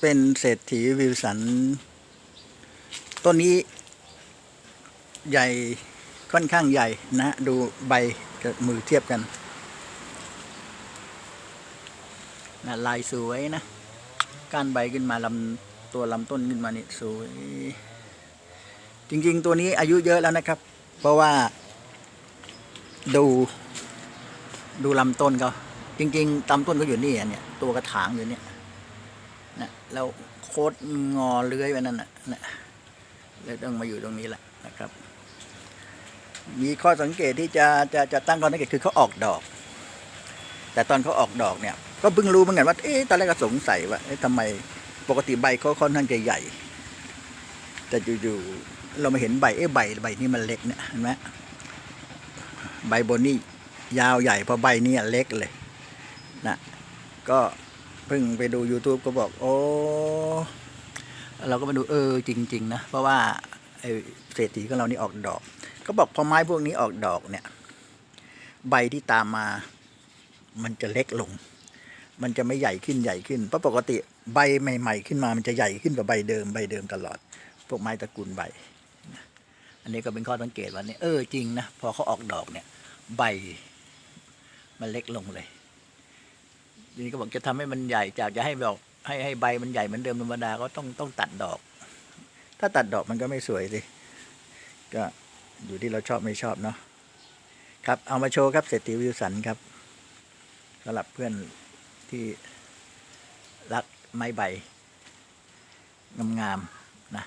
เป็นเศรษฐีวิวสัน ต้นนี้ใหญ่ค่อนข้างใหญ่นะ ดูใบกับมือเทียบกันนะลายสวยนะ ก้านใบขึ้นมาลำตัวลำต้นขึ้นมานี่สวย จริงๆตัวนี้อายุเยอะแล้วนะครับ เพราะว่าดูดูลำต้นเขาจริงๆลำต้นเขาอยู่นี่เนี่ยตัวกระถางอยู่เนี่ย แล้วโคตรงอเลื้อยไปนั่นน่ะนะเลยต้องมาอยู่ตรงนี้แหละนะครับ มีข้อสังเกตที่จะจะจะตั้งข้อสังเกตคือเขาออกดอก แต่ตอนเขาออกดอกเนี่ย ก็เพิ่งรู้เหมือนกันว่าเอ๊ะตอนแรกก็สงสัยว่าเอ๊ะทำไมปกติใบเขาค่อนข้างจะใหญ่ แต่อยู่ๆเรามาเห็นใบเอ๊ะใบใบนี้มันเล็กเนี่ยเห็นไหมใบบนนี่ยาวใหญ่เพราะใบนี้เล็กเลยนะก็ เพิ่งไปดู YouTube ก็บอกโอ้เราก็มาดูเออจริง ๆ นะ เพราะว่าไอ้เศรษฐีของเรานี่ออกดอก ก็บอกพอไม้พวกนี้ออกดอกเนี่ย ใบที่ตามมา มันจะเล็กลง มันจะไม่ใหญ่ขึ้นใหญ่ขึ้นเพราะปกติใบใหม่ ๆ ขึ้นมามันจะใหญ่ขึ้นกว่าใบเดิมใบเดิมตลอด พวกไม้ตระกูลใบ อันนี้ก็เป็นข้อสังเกตว่าเนี่ยเออจริงนะพอเขาออกดอกเนี่ย ใบมันเล็กลงเลย ทีนี้ก็บอกจะทำให้มันใหญ่จากจะให้ดอกให้ให้ใบมันใหญ่เหมือนเดิมธรรมดาก็ต้องต้องตัดดอก ถ้าตัดดอกมันก็ไม่สวยสิก็อยู่ที่เราชอบไม่ชอบเนาะครับเอามาโชว์ครับเศรษฐีวิวสันครับสำหรับเพื่อนที่รักไม้ใบงามๆนะ